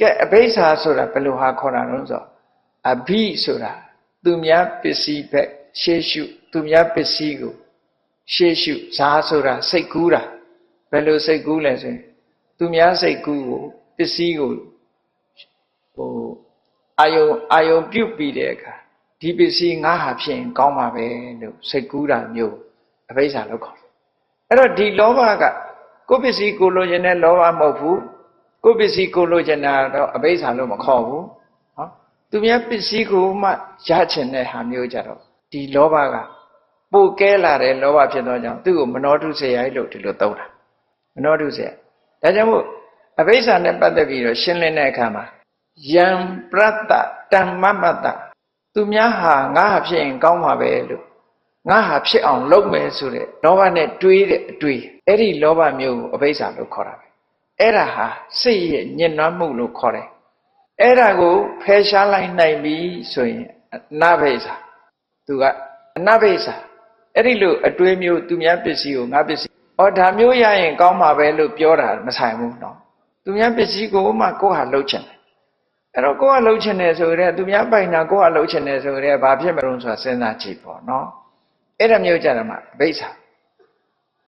ကဲအဘိဓါဆိုတာဘယ်လိုဟာခေါ်တာလဲဆိုတော့အဘိဆိုတာသူများပစ္စည်းပဲရှေးရှုသူများပစ္စည်းကိုရှေးရှုဇာဆိုတာစိတ်ကူးတာဘယ်လိုစိတ်ကူးလဲဆိုရင်သူများစိတ်ကူးကိုပစ္စည်းကိုဟိုအာယုံအာယုံပြုတ်ပြီးတဲ့အခါဒီပစ္စည်းငါဟာဖြစ်ရင်ကောင်းပါပဲလို့စိတ်ကူးတာမျိုးအဘိဓါလို့ခေါ်တယ်အဲ့တော့ဒီလောဘကကိုယ်ပစ္စည်းကိုလိုချင်တဲ့လောဘမဟုတ်ဘူး ကိုယ်ပစ္စည်းကိုလိုချင်တာတော့အဘိဓါလို့မခေါ်ဘူးဟောသူများပစ္စည်းကိုမှရချင်တဲ့ဟာမျိုးကြတော့ဒီလောဘကပိုကဲလာတဲ့လောဘဖြစ်သောကြောင့်သူ့ကိုမနောတုစေရိုက်လို့ဒီလိုသုံးတာမနောတုစေဒါကြောင့်မို့အဘိဓါနဲ့ပတ်သက်ပြီးတော့ရှင်းလင်းတဲ့အခါမှာယံပရတ္တတမ္မမတ္တသူများဟာငါဟာဖြစ်ရင်ကောင်းမှာပဲလို့ငါဟာဖြစ်အောင်လုပ်မယ်ဆိုတဲ့လောဘနဲ့တွေးတဲ့အတွေးအဲ့ဒီလောဘမျိုးကိုအဘိဓါလို့ခေါ်တာပဲ အဲ့ဒါဟာစိတ်ရဲ့ညှဉ်းနှွမ်းမှုလို့ခေါ်တယ်အဲ့ဒါကိုဖယ်ရှားလိုက်နိုင်ပြီဆိုရင်အနဘိဓါသူကအနဘိဓါအဲ့ဒီလိုအတွေးမျိုးသူများပစ္စည်းကိုငါပစ္စည်းဩဒါမျိုးရရင်ကောင်းမှာပဲလို့ပြောတာမဆိုင်ဘူးနော်သူများပစ္စည်းကိုမှကိုယ့်ဟာလှုပ်ချင်တယ်အဲ့တော့ကိုယ့်ဟာလှုပ်ချင်တယ်ဆိုရဲသူများပိုင်တာကိုယ့်ဟာလှုပ်ချင်တယ်ဆိုရဲဘာဖြစ်မလို့ဆိုတာစဉ်းစားကြည့်ပေါ့နော်အဲ့ဒါမျိုးကြတယ်မှာအဘိဓါ